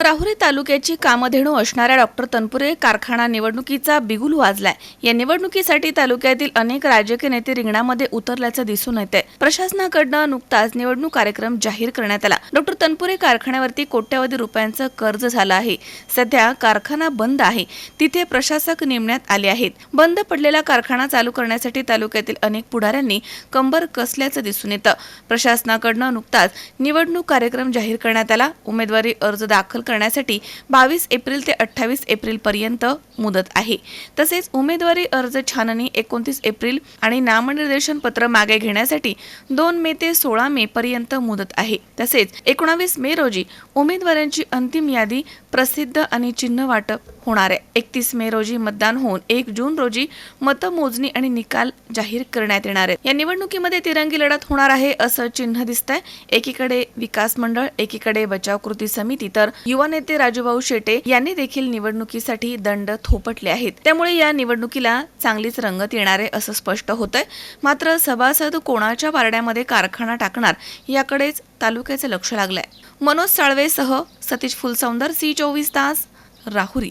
राहुरी तालुक्याची कामधेणू असणाऱ्या डॉक्टर तनपुरे कारखाना निवडणुकीचा बिगुल वाजलाय. या निवडणुकीसाठी तालुक्यातील अनेक राजकीय नेते रिंगणामध्ये उतरल्याचं दिसून येते प्रशासनाकडनं नुकताच निवडणूक कार्यक्रम जाहीर करण्यात आला. डॉक्टर तनपुरे कारखान्यावरती कोट्यवधी रुपयांचं कर्ज झालं आहे. सध्या कारखाना बंद आहे. तिथे प्रशासक नेमण्यात आले आहेत. बंद पडलेला कारखाना चालू करण्यासाठी तालुक्यातील अनेक पुढाऱ्यांनी कंबर कसल्याचं दिसून येतं. प्रशासनाकडनं नुकताच निवडणूक कार्यक्रम जाहीर करण्यात आला. उमेदवारी अर्ज दाखल करण्यासाठी बावीस एप्रिल ते अठ्ठावीस एप्रिल पर्यंत मुदत आहे. तसेच उमेदवारी अर्ज छाननी एकोणतीस एप्रिल आणि नामनिर्देशन पत्र मागे घेण्यासाठी दोन मे ते सोळा मे पर्यंत मुदत आहे. तसेच एकोणावीस मे रोजी उमेदवारांची अंतिम यादी प्रसिद्ध आणि चिन्ह वाटप होणार आहे. एकतीस मे रोजी मतदान होऊन एक जून रोजी मतमोजणी आणि निकाल जाहीर करण्यात येणार आहे या निवडणुकीमध्ये तिरंगी लढत होणार आहे असं चिन्ह दिसतंय. एकीकडे विकास मंडळ एकीकडे बचाव कृती समिती. तर युवा नेते राजूभाऊ शेटे यांनी देखील निवडणुकीसाठी दंड थोपटले आहेत. त्यामुळे या निवडणुकीला चांगलीच रंगत येणार आहे असं स्पष्ट होतंय. मात्र सभासद कोणाच्या पारड्यामध्ये कारखाना टाकणार याकडेच तालुक्याचं लक्ष लागलंय. मनोज साळवेसह सतीश फुलसौंदर सी चोवीस तास राहुरी.